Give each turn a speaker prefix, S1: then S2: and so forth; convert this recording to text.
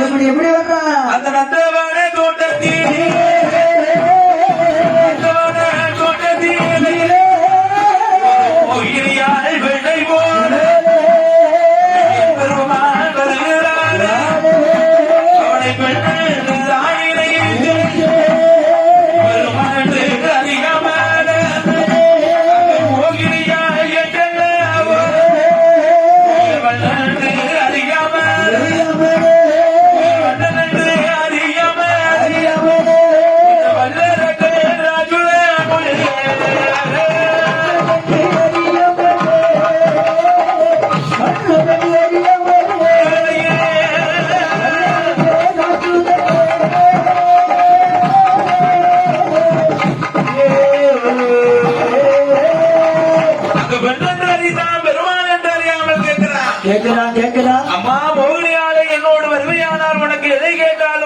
S1: எப்படி எப்படி
S2: அந்த நந்தவன தோட்டத்தில். நந்தவன அங்கு பெண்ணென்று கேட்கிறான் அம்மா மோகினியாலே என்னோடு வருவையானார் உனக்கு எதை கேட்டால்